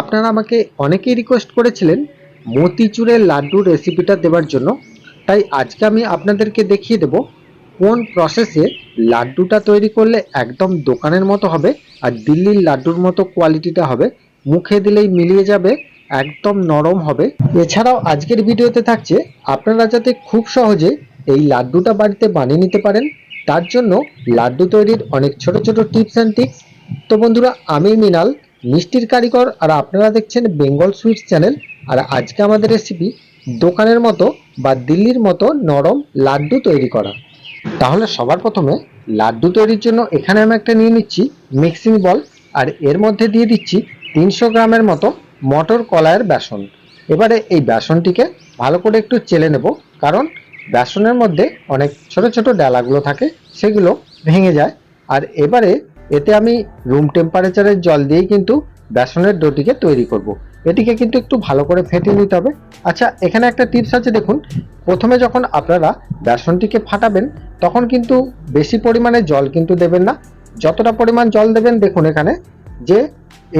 আপনারা আমাকে অনেকেই রিকোয়েস্ট করেছিলেন মতিচুরের লাড্ডুর রেসিপিটা দেওয়ার জন্য। তাই আজকে আমি আপনাদেরকে দেখিয়ে দেব কোন প্রসেসে লাড্ডুটা তৈরি করলে একদম দোকানের মতো হবে আর দিল্লির লাড্ডুর মতো কোয়ালিটিটা হবে। মুখে দিলেই মিলিয়ে যাবে, একদম নরম হবে। এছাড়াও আজকের ভিডিওতে থাকছে, আপনারা যাতে খুব সহজে এই লাড্ডুটা বাড়িতে বানিয়ে নিতে পারেন, তার জন্য লাড্ডু তৈরির অনেক ছোট ছোট টিপস অ্যান্ড টিক্স তো বন্ধুরা, আমি মিনাল মিষ্টির কারিগর আর আপনারা দেখছেন বেঙ্গল সুইটস চ্যানেল। আর আজকে আমাদের রেসিপি দোকানের মতো বা দিল্লির মতো নরম লাড্ডু তৈরি করা। তাহলে সবার প্রথমে লাড্ডু তৈরির জন্য এখানে আমি একটা নিয়ে নিচ্ছি মিক্সিং বল আর এর মধ্যে দিয়ে দিচ্ছি তিনশো গ্রামের মতো মটর কলাইয়ের বেসন। এবারে এই বেসনটিকে ভালো করে একটু চেলে নেব, কারণ বেসনের মধ্যে অনেক ছোট ছোট ডালাগুলো থাকে, সেগুলো ভেঙে যায়। আর এবারে এতে আমি রুম টেম্পারেচারের জল দিয়েই কিন্তু বেসনের ডোটিকে তৈরি করব। এটিকে কিন্তু একটু ভালো করে ফেটিয়ে নিতে হবে। আচ্ছা এখানে একটা টিপস আছে দেখুন। প্রথমে যখন আপনারা বেসনটিকে ফাটাবেন, তখন কিন্তু বেশি পরিমাণে জল কিন্তু দেবেন না। যতটা পরিমাণ জল দেবেন, দেখুন এখানে, যে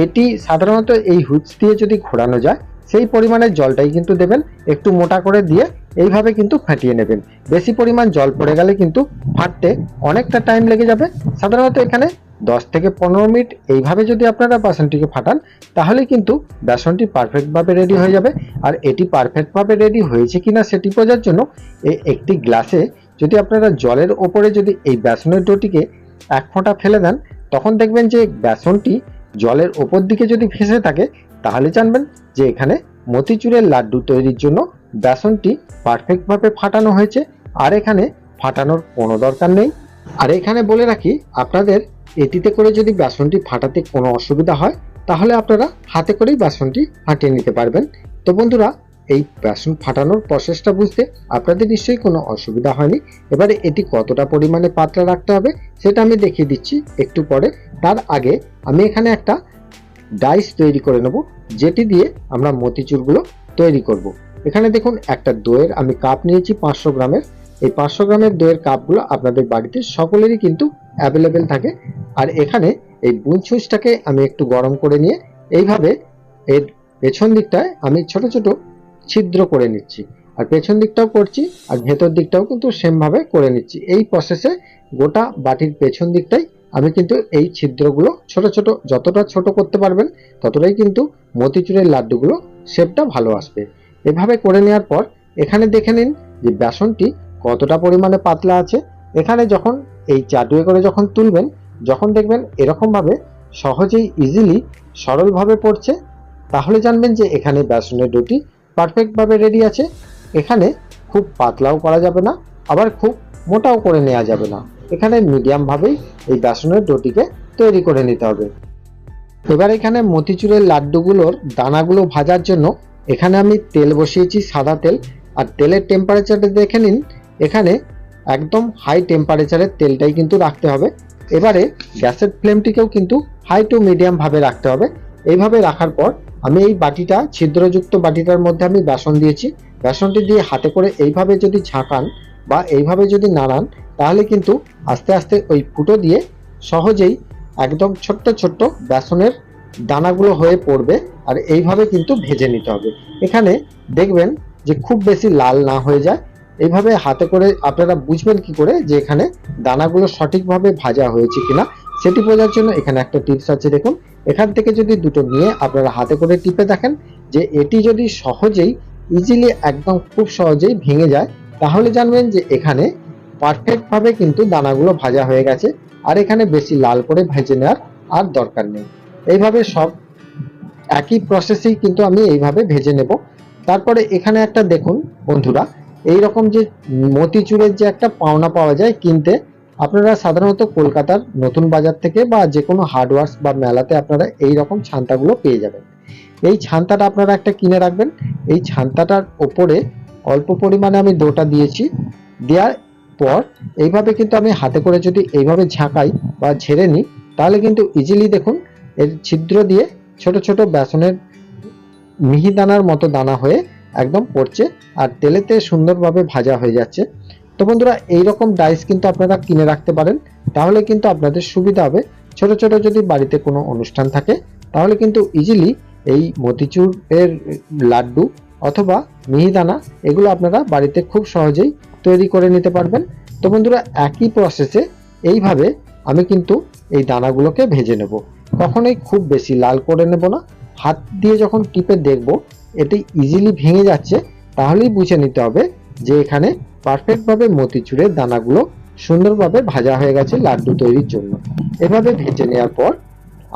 এটি সাধারণত এই হুইচ দিয়ে যদি ঘোরানো যায় সেই পরিমাণের জলটাই কিন্তু দেবেন, একটু মোটা করে দিয়ে এইভাবে কিন্তু ফাটিয়ে নেবেন। বেশি পরিমাণ জল পড়ে গেলে কিন্তু ফাটতে অনেকটা টাইম লেগে যাবে। সাধারণত এখানে দশ থেকে পনেরো মিনিট এইভাবে যদি আপনারা বাসনটিকে ফাটান, তাহলে কিন্তু বেসনটি পারফেক্টভাবে রেডি হয়ে যাবে। আর এটি পারফেক্টভাবে রেডি হয়েছে কিনা সেটি বোঝার জন্য এই একটি গ্লাসে যদি আপনারা জলের ওপরে যদি এই বেসনের ডোটিকে এক ফোঁটা ফেলে দেন, তখন দেখবেন যে বেসনটি জলের ওপর দিকে যদি ভেসে থাকে, তাহলে জানবেন যে এখানে মতিচুরের লাড্ডু তৈরির জন্য বেসনটি পারফেক্টভাবে ফাটানো হয়েছে, আর এখানে ফাটানোর কোনো দরকার নেই। আর এখানে বলে রাখি, আপনাদের এটিতে করে যদি বেসনটি ফাটাতে কোনো অসুবিধা হয়, তাহলে আপনারা হাতে করেই বেসনটি ফাটিয়ে নিতে পারবেন। তো বন্ধুরা, এই বেসন ফাটানোর প্রসেসটা বুঝতে আপনাদের নিশ্চয়ই কোনো অসুবিধা হয়নি। এবারে এটি কতটা পরিমাণে পাতলা রাখতে হবে, সেটা আমি দেখিয়ে দিচ্ছি একটু পরে। তার আগে আমি এখানে একটা ডাইস তৈরি করে নেব, যেটি দিয়ে আমরা মতিচুরগুলো তৈরি করব। এখানে দেখুন, একটা দইয়ের আমি কাপ নিয়েছি পাঁচশো গ্রামের। এই পাঁচশো গ্রামের দইয়ের কাপগুলো আপনাদের বাড়িতে সকলেরই কিন্তু অ্যাভেলেবেল থাকে। আর এখানে এই বুন সুইচটাকে আমি একটু গরম করে নিয়ে এইভাবে এর পেছন দিকটায় আমি ছোট ছোট ছিদ্র করে নিচ্ছি। আর পেছন দিকটাও করছি, আর ভেতর দিকটাও কিন্তু সেমভাবে করে নিচ্ছি। এই প্রসেসে গোটা বাটির পেছন দিকটাই আমি কিন্তু এই ছিদ্রগুলো ছোট ছোট, যতটা ছোট করতে পারবেন, ততটাই কিন্তু মতিচুরের লাড্ডুগুলো শেপটা ভালো আসবে। এভাবে করে নেওয়ার পর, এখানে দেখে নিন যে বেসনটি কতটা পরিমাণে পাতলা আছে। এখানে যখন এই চাটুয়ে করে যখন তুলবেন, যখন দেখবেন এরকমভাবে সহজেই ইজিলি সরলভাবে পড়ছে, তাহলে জানবেন যে এখানে বেসনের ডোটি পারফেক্টভাবে রেডি আছে। এখানে খুব পাতলাও করা যাবে না, আবার খুব মোটাও করে নেওয়া যাবে না। এখানে মিডিয়ামভাবেই এই বেসনের ডোটিকে তৈরি করে নিতে হবে। এবার এখানে মতিচুরের লাড্ডুগুলোর দানাগুলো ভাজার জন্য এখানে আমি তেল বসিয়েছি সাদা তেল। আর তেলের টেম্পারেচারটা দেখে নিন, এখানে একদম হাই টেম্পারেচারের তেলটাই কিন্তু রাখতে হবে। এবারে গ্যাসের ফ্লেমটিকেও কিন্তু হাই টু মিডিয়াম ভাবে রাখতে হবে। এইভাবে রাখার পর আমি এই বাটিটা, ছিদ্রযুক্ত বাটিটার মধ্যে আমি বেসন দিয়েছি। বেসনটি দিয়ে হাতে করে এইভাবে যদি ঝাঁকান বা এইভাবে যদি নাড়ান, তাহলে কিন্তু আস্তে আস্তে ওই ফুটো দিয়ে সহজেই একদম ছোট্ট ছোট্ট বেসনের দানাগুলো হয়ে পড়বে আর এইভাবে কিন্তু ভেজে নিতে হবে। এখানে দেখবেন যে খুব বেশি লাল না হয়ে যায়। এইভাবে হাতে করে আপনারা বুঝবেন কি করে যে এখানে দানাগুলো সঠিকভাবে ভাজা হয়েছে কিনা। সেটি বোঝার জন্য এখানে একটা টিপস আছে দেখুন। এখান থেকে যদি দুটো নিয়ে আপনারা হাতে করে টিপে দেখেন যে এটি যদি সহজেই ইজিলি একদম খুব সহজেই ভেঙে যায় তাহলে জানবেন যে এখানে পারফেক্টভাবে কিন্তু দানাগুলো ভাজা হয়ে গেছে, আর এখানে বেশি লাল করে ভেজে নেওয়ার আর দরকার নেই। এইভাবে সব একই প্রসেসেই কিন্তু আমি এইভাবে ভেজে নেব। তারপরে এখানে একটা দেখুন বন্ধুরা এই রকম যে মতিচুরের যে একটা পাওনা পাওয়া যায় কিনতে, আপনারা সাধারণত কলকাতার নতুন বাজার থেকে বা যে কোনো হার্ডওয়ার্স বা মেলাতে আপনারা এই রকম ছান্তাগুলো পেয়ে যাবেন। এই ছান্তাটা আপনারা একটা কিনে রাখবেন। এই ছান্তাটার ওপরে অল্প পরিমাণে আমি ডোটা দিয়েছি। দেওয়ার পর এইভাবে কিন্তু আমি হাতে করে যদি এইভাবে ঝাঁকাই বা ঝেড়ে নিই, তাহলে কিন্তু ইজিলি দেখুন এর ছিদ্র দিয়ে ছোট ছোট বেসনের মিহিদানার মতো দানা হয়ে একদম পড়ছে আর তেলেতে সুন্দরভাবে ভাজা হয়ে যাচ্ছে। তো বন্ধুরা, এইরকম ডাইস কিন্তু আপনারা কিনে রাখতে পারেন। তাহলে কিন্তু আপনাদের সুবিধা হবে। ছোট ছোট যদি বাড়িতে কোনো অনুষ্ঠান থাকে, তাহলে কিন্তু ইজিলি এই মতিচুরের লাড্ডু অথবা মিহিদানা এগুলো আপনারা বাড়িতে খুব সহজেই তৈরি করে নিতে পারবেন। তো বন্ধুরা, একই প্রসেসে এইভাবে আমি কিন্তু এই দানাগুলোকে ভেজে নেব। কখনোই খুব বেশি লাল করে নেব না। হাত দিয়ে যখন টিপে দেখব এটি ইজিলি ভেঙে যাচ্ছে, তাহলেই বুঝে নিতে হবে যে এখানে পারফেক্টভাবে মতিচুরের দানাগুলো সুন্দরভাবে ভাজা হয়ে গেছে লাড্ডু তৈরির জন্য। এভাবে ভেজে নেওয়ার পর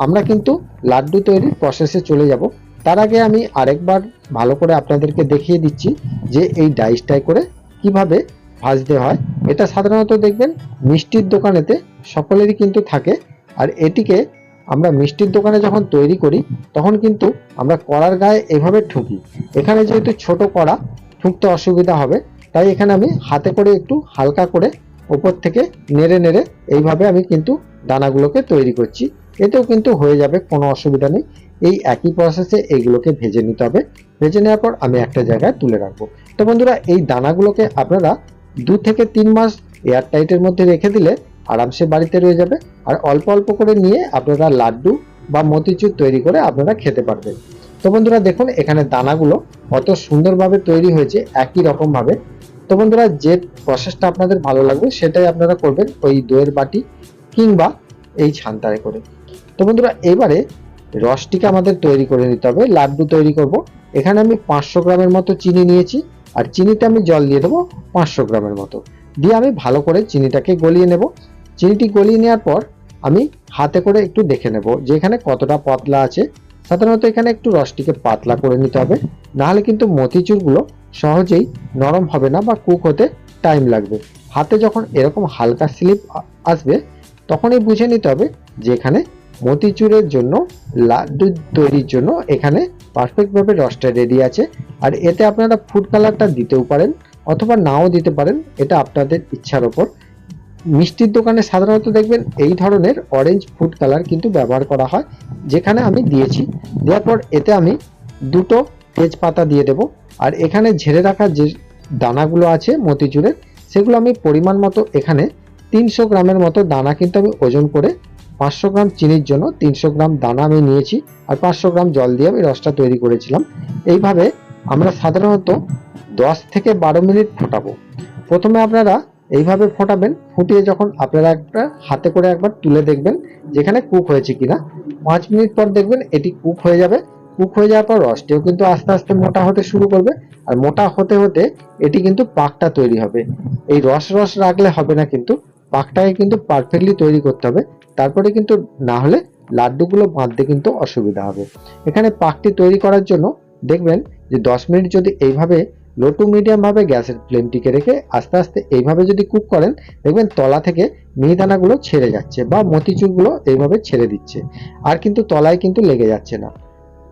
আমরা কিন্তু লাড্ডু তৈরির প্রসেসে চলে যাব। তার আগে আমি আরেকবার ভালো করে আপনাদেরকে দেখিয়ে দিচ্ছি যে এই ডাইসটাই করে কীভাবে ভাজতে হয়। এটা সাধারণত দেখবেন মিষ্টির দোকানেতে সকলেরই কিন্তু থাকে। আর এটিকে আমরা মিষ্টির দোকানে যখন তৈরি করি, তখন কিন্তু আমরা কড়ার গায়ে এভাবে ঠুকি। এখানে যেহেতু ছোট কড়া, ঠুকতে অসুবিধা হবে। তাই এখানে আমি হাতে করে একটু হালকা করে ওপর থেকে নেড়ে নেড়ে এইভাবে আমি কিন্তু দানাগুলোকে তৈরি করছি। এতেও কিন্তু হয়ে যাবে, কোনো অসুবিধা নেই। এই একই প্রসেসে এইগুলোকে ভেজে নিতে হবে। ভেজে নেওয়ার পর আমি একটা জায়গায় তুলে রাখব। তো বন্ধুরা, এই দানাগুলোকে আপনারা দু থেকে তিন মাস এয়ার টাইটের মধ্যে রেখে দিলে আরামসে বাড়িতে রয়ে যাবে। আর অল্প অল্প করে নিয়ে আপনারা লাড্ডু বা মতিচুর তৈরি করে আপনারা খেতে পারবেন। তো বন্ধুরা, দেখুন, এখানে দানাগুলো কত সুন্দরভাবে তৈরি হয়েছে, একই রকমভাবে। তো বন্ধুরা, যে প্রসেসটা আপনাদের ভালো লাগবে, সেটাই আপনারা করবেন ওই দইয়ের বাটি কিংবা এই ছান্তারে করে। তো বন্ধুরা, এবারে রসটিকে আমাদের তৈরি করে নিতে হবে, লাড্ডু তৈরি করব। এখানে আমি পাঁচশো গ্রামের মতো চিনি নিয়েছি, আর চিনিতে আমি জল দিয়ে দেবো পাঁচশো গ্রামের মতো। দিয়ে আমি ভালো করে চিনিটাকে গলিয়ে নেব। চিনিটি গলিয়ে নেওয়ার পর আমি হাতে করে একটু দেখে নেব যে এখানে কতটা পাতলা আছে। সাধারণত এখানে একটু রসটিকে পাতলা করে নিতে হবে। নাহলে কিন্তু মতিচুরগুলো সহজেই নরম হবে না বা কুক হতে টাইম লাগবে। হাতে যখন এরকম হালকা স্লিপ আসবে, তখনই বুঝে নিতে হবে যে এখানে মতিচুরের জন্য, লাড্ডু তৈরির জন্য এখানে পারফেক্টভাবে রসটা রেডি আছে। আর এতে আপনারা ফুড কালারটা দিতেও পারেন অথবা নাও দিতে পারেন, এটা আপনাদের ইচ্ছার ওপর। মিষ্টির দোকানে সাধারণত দেখবেন এই ধরনের অরেঞ্জ ফুড কালার কিন্তু ব্যবহার করা হয়, যেখানে আমি দিয়েছি। দেওয়ার পর এতে আমি দুটো তেজপাতা দিয়ে দেব। আর এখানে ঝেড়ে রাখা যে দানাগুলো আছে মতিচুরের, সেগুলো আমি পরিমাণ মতো এখানে তিনশো গ্রামের মতো দানা কিন্তু আমি ওজন করে পাঁচশো গ্রাম চিনির জন্য তিনশো গ্রাম দানা আমি নিয়েছি আর পাঁচশো গ্রাম জল দিয়ে আমি রসটা তৈরি করেছিলাম। এইভাবে আমরা সাধারণত দশ থেকে বারো মিনিট ফোটাবো। প্রথমে আপনারা এইভাবে ফোটাবেন, ফুটিয়ে যখন আপনারা একটা হাতে করে একবার তুলে দেখবেন যেখানে কুক হয়েছে কিনা। পাঁচ মিনিট পর দেখবেন এটি কুক হয়ে যাবে। কুক হয়ে যাওয়ার পর রসটিও কিন্তু আস্তে আস্তে মোটা হতে শুরু করবে আর মোটা হতে হতে এটি কিন্তু পাকটা তৈরি হবে। এই রস রস রাখলে হবে না কিন্তু, পাকটাকে কিন্তু পারফেক্টলি তৈরি করতে হবে। তারপরে কিন্তু না হলে লাড্ডুগুলো বাঁধতে কিন্তু অসুবিধা হবে। এখানে পাকটি তৈরি করার জন্য দেখবেন যে দশ মিনিট যদি এইভাবে লো টু মিডিয়াম ভাবে গ্যাসের ফ্লেমটিকে রেখে আস্তে আস্তে এইভাবে যদি কুক করেন, দেখবেন তলা থেকে মিহিদানাগুলো ছেড়ে যাচ্ছে বা মতিচুরগুলো এইভাবে ছেড়ে দিচ্ছে। আর কিন্তু তলায় কিন্তু লেগে যাচ্ছে না।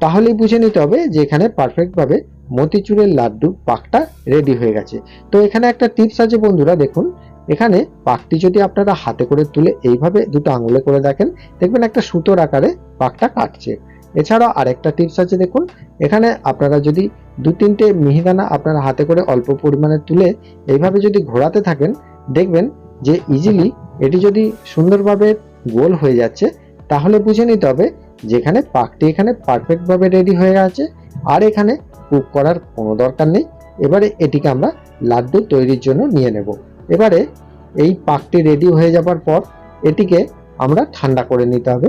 তাহলেই বুঝে নিতে হবে যে এখানে পারফেক্টভাবে মতিচুরের লাড্ডু পাকটা রেডি হয়ে গেছে। তো এখানে একটা টিপস আছে বন্ধুরা, দেখুন। এখানে পাকটি যদি আপনারা হাতে করে তুলে এইভাবে দুটো আঙুলে করে দেখেন, দেখবেন একটা সুতোর আকারে পাকটা কাটছে। এছাড়াও আরেকটা টিপস আছে দেখুন, এখানে আপনারা যদি দু তিনটে মিহিদানা আপনারা হাতে করে অল্প পরিমাণে তুলে এইভাবে যদি ঘোরাতে থাকেন, দেখবেন যে ইজিলি এটি যদি সুন্দরভাবে গোল হয়ে যাচ্ছে, তাহলে বুঝে নিতে হবে যেখানে পাকটি এখানে পারফেক্টভাবে রেডি হয়ে গেছে আর এখানে কুক করার কোনো দরকার নেই। এবারে এটিকে আমরা লাড্ডু তৈরির জন্য নিয়ে নেব। এবারে এই পাকটি রেডি হয়ে যাবার পর এটিকে আমরা ঠান্ডা করে নিতে হবে।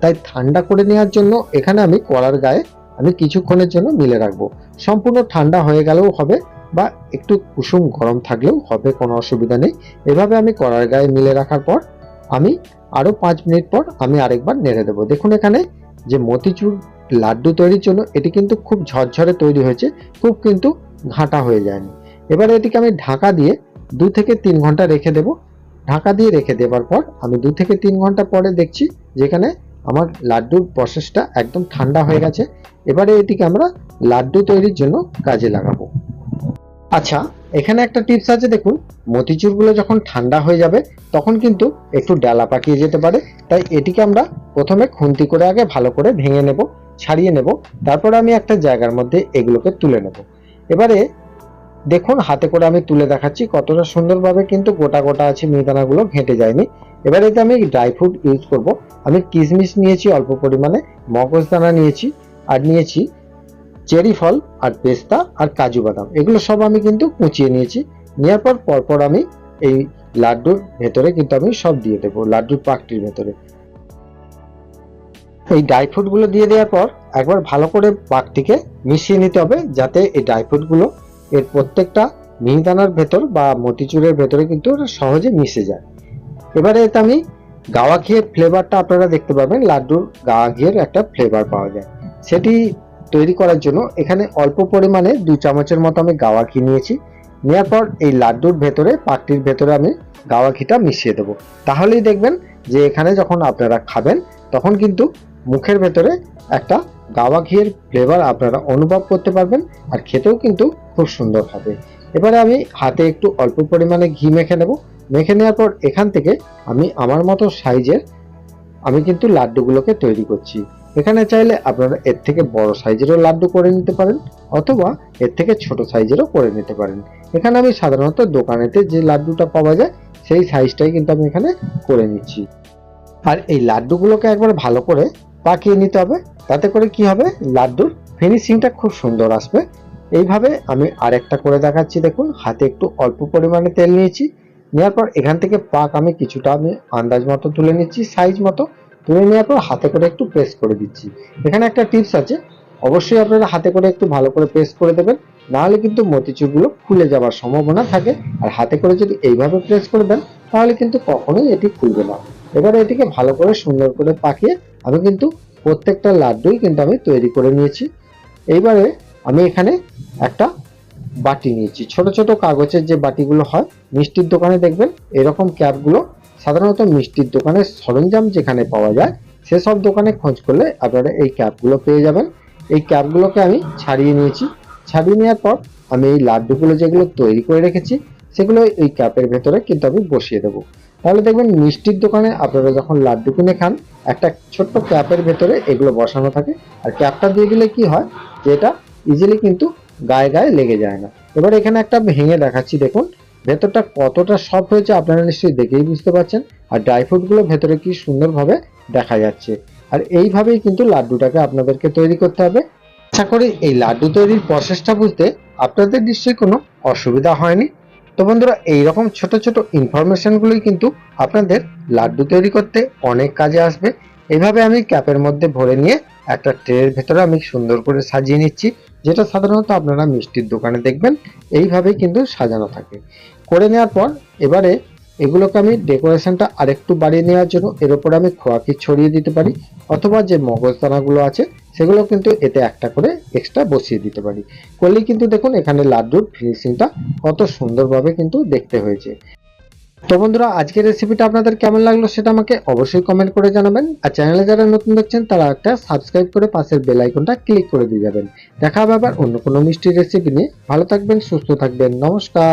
তাই ঠান্ডা করে নেওয়ার জন্য এখানে আমি কড়ার গায়ে আমি কিছুক্ষণের জন্য মিলে রাখব। সম্পূর্ণ ঠান্ডা হয়ে গেলেও হবে বা একটু কুসুম গরম থাকলেও হবে, কোনো অসুবিধা নেই। এভাবে আমি কড়ার গায়ে মিলে রাখার পর আমি আরও পাঁচ মিনিট পর আমি আরেকবার নেড়ে দেবো। দেখুন এখানে যে মতিচুর লাড্ডু তৈরির জন্য এটি কিন্তু খুব ঝরঝরে তৈরি হয়েছে, খুব কিন্তু ঘাঁটা হয়ে যায়নি। এবারে এটিকে আমি ঢাকা দিয়ে দু থেকে তিন ঘণ্টা রেখে দেব। ঢাকা দিয়ে রেখে দেওয়ার পর আমি দু থেকে তিন ঘণ্টা পরে দেখছি যেখানে আমার লাড্ডুর প্রসেসটা একদম ঠান্ডা হয়ে গেছে। এবারে এটিকে আমরা লাড্ডু তৈরির জন্য কাজে লাগাবো। আচ্ছা এখানে একটা টিপস আছে দেখুন। মতিচুরগুলো যখন ঠান্ডা হয়ে যাবে, তখন কিন্তু একটু ডালা পাকিয়ে যেতে পারে। তাই এটিকে আমরা প্রথমে খুন্তি করে আগে ভালো করে ভেঙে নেব, ছাড়িয়ে নেব। তারপরে আমি একটা জায়গার মধ্যে এগুলোকে তুলে নেব। এবারে দেখুন, হাতে করে আমি তুলে দেখাচ্ছি কতটা সুন্দরভাবে কিন্তু গোটা গোটা আছে, মিহিদানাগুলো ঘেঁটে যায়নি। এবারে এতে আমি ড্রাই ফ্রুট ইউজ করব, আমি কিশমিশ নিয়েছি অল্প পরিমাণে মগজদানা নিয়েছি, আর নিয়েছি চেরি ফল, আর পেস্তা, আর কাজু বাদাম। এগুলো সব আমি কিন্তু কুচিয়ে নিয়েছি। নেওয়ার পর পরপর আমি এই লাড্ডুর ভেতরে কিন্তু আমি সব দিয়ে দেবো, লাড্ডুর পাকটির ভেতরে। এই ড্রাই ফ্রুটগুলো দিয়ে দেওয়ার পর একবার ভালো করে পাকটিকে মিশিয়ে নিতে হবে, যাতে এই ড্রাই ফ্রুটগুলো এর প্রত্যেকটা মিহিদানার ভেতর বা মতিচুরের ভেতরে কিন্তু ওটা সহজে মিশে যায়। এবারে এতে আমি গাওয়া ঘিয়ের ফ্লেভারটা আপনারা দেখতে পাবেন, লাড্ডুর গাওয়া ঘিয়ের একটা ফ্লেভার পাওয়া যায়। সেটি তৈরি করার জন্য এখানে অল্প পরিমাণে দু চামচের মতো আমি গাওয়া ঘি নিয়েছি। নেওয়ার পর এই লাড্ডুর ভেতরে, পাকটির ভেতরে আমি গাওয়া ঘিটা মিশিয়ে দেবো। তাহলেই দেখবেন যে এখানে যখন আপনারা খাবেন, তখন কিন্তু মুখের ভেতরে একটা গাওয়া ঘিয়ের ফ্লেভার আপনারা অনুভব করতে পারবেন আর খেতেও কিন্তু খুব সুন্দর হবে। এবারে আমি হাতে একটু অল্প পরিমাণে ঘি মেখে নেব। মেখে নেওয়ার পর এখান থেকে আমি আমার মতো সাইজের আমি কিন্তু লাড্ডুগুলোকে তৈরি করছি। এখানে চাইলে আপনারা এর থেকে বড় সাইজেরও লাড্ডু করে নিতে পারেন অথবা এর থেকে ছোট সাইজেরও করে নিতে পারেন। এখানে আমি সাধারণত দোকানেতে যে লাড্ডুটা পাওয়া যায় সেই সাইজটাই কিন্তু আমি এখানে করে নিচ্ছি। আর এই লাড্ডুগুলোকে একবার ভালো করে পাকিয়ে নিতে হবে। তাতে করে কি হবে? লাড্ডুর ফিনিশিংটা খুব সুন্দর আসবে। এইভাবে আমি আরেকটা করে দেখাচ্ছি, দেখুন। হাতে একটু অল্প পরিমাণে তেল নিয়েছি। নেওয়ার পর এখান থেকে পাক আমি কিছুটা আমি আন্দাজ মতো তুলে নিচ্ছি সাইজ মতো। তুলে নেওয়ার পর হাতে করে একটু প্রেস করে দিচ্ছি। এখানে একটা টিপস আছে। অবশ্যই আপনারা হাতে করে একটু ভালো করে প্রেস করে দেবেন। নাহলে কিন্তু মতিচুরগুলো খুলে যাওয়ার সম্ভাবনা থাকে। আর হাতে করে যদি এইভাবে প্রেস করে দেন, তাহলে কিন্তু কখনোই এটি খুলবে না। এবারে এটিকে ভালো করে সুন্দর করে পাকিয়ে আমি কিন্তু প্রত্যেকটা লাড্ডুই কিন্তু আমি তৈরি করে নিয়েছি। এইবারে আমি এখানে একটা বাটি নিয়েছি। ছোট ছোট কাগজের যে বাটিগুলো হয়, মিষ্টির দোকানে দেখবেন এরকম ক্যাপগুলো সাধারণত মিষ্টির দোকানের সরঞ্জাম যেখানে পাওয়া যায়, সেসব দোকানে খোঁজ করলে আপনারা এই ক্যাপগুলো পেয়ে যাবেন। এই ক্যাপগুলোকে আমি ছাড়িয়ে নিয়েছি। ছাড়িয়ে নেওয়ার পর আমি এই লাড্ডুগুলো যেগুলো তৈরি করে রেখেছি, সেগুলো এই ক্যাপের ভেতরে কিন্তু আমি বসিয়ে দেবো। তাহলে দেখবেন মিষ্টির দোকানে আপনারা যখন লাড্ডু কিনে খান, একটা ছোট্ট ক্যাপের ভেতরে এগুলো বসানো থাকে। আর ক্যাপটা দিয়ে দিলে কি হয়, যে এটা ইজিলি কিন্তু গায়ে গায়ে লেগে যায় না। এবার এখানে একটা ভেঙে দেখাচ্ছি, দেখুন। ভেতরটা কতটা সফট হয়েছে আপনারা নিশ্চয়ই দেখেই বুঝতে পারছেন। আর ড্রাই ফ্রুটগুলো ভেতরে কি সুন্দরভাবে দেখা যাচ্ছে। আর এইভাবেই কিন্তু লাড্ডুটাকে আপনাদেরকে তৈরি করতে হবে। আশা করি এই লাড্ডু তৈরির প্রসেসটা বুঝতে আপনাদের নিশ্চয়ই কোনো অসুবিধা হয়নি। তো বন্ধুরা, এইরকম ছোট ছোট ইনফরমেশনগুলোই কিন্তু আপনাদের লাড্ডু তৈরি করতে অনেক কাজে আসবে। এইভাবে আমি ক্যাপের মধ্যে ভরে নিয়ে একটা ট্রের ভেতরে আমি সুন্দর করে সাজিয়ে নিচ্ছি, যেটা সাধারণত আপনারা মিষ্টির দোকানে দেখবেন। এইভাবেই কিন্তু সাজানো থাকে। করে নেওয়ার পর এবারে এগুলোকে আমি ডেকোরেশনটা আরেকটু বাড়িয়ে নেওয়ার জন্য এর উপর আমি খোয়াকি ছড়িয়ে দিতে পারি, অথবা যে মগজদানাগুলো আছে সেগুলো কিন্তু এতে একটা করে এক্সট্রা বসিয়ে দিতে পারি। করলেই কিন্তু দেখুন এখানে লাড্ডুর ফিনিশিংটা কত সুন্দরভাবে কিন্তু দেখতে হয়েছে। তো বন্ধুরা, আজকের রেসিপিটা আপনাদের কেমন লাগল সেটা আমাকে অবশ্যই কমেন্ট করে জানাবেন। আর চ্যানেলে যারা নতুন দেখছেন, তারা একটা সাবস্ক্রাইব করে পাশের বেল আইকনটা ক্লিক করে দিয়ে যাবেন। দেখা হবে আবার অন্য কোনো মিষ্টি রেসিপি নিয়ে। ভালো থাকবেন, সুস্থ থাকবেন, নমস্কার।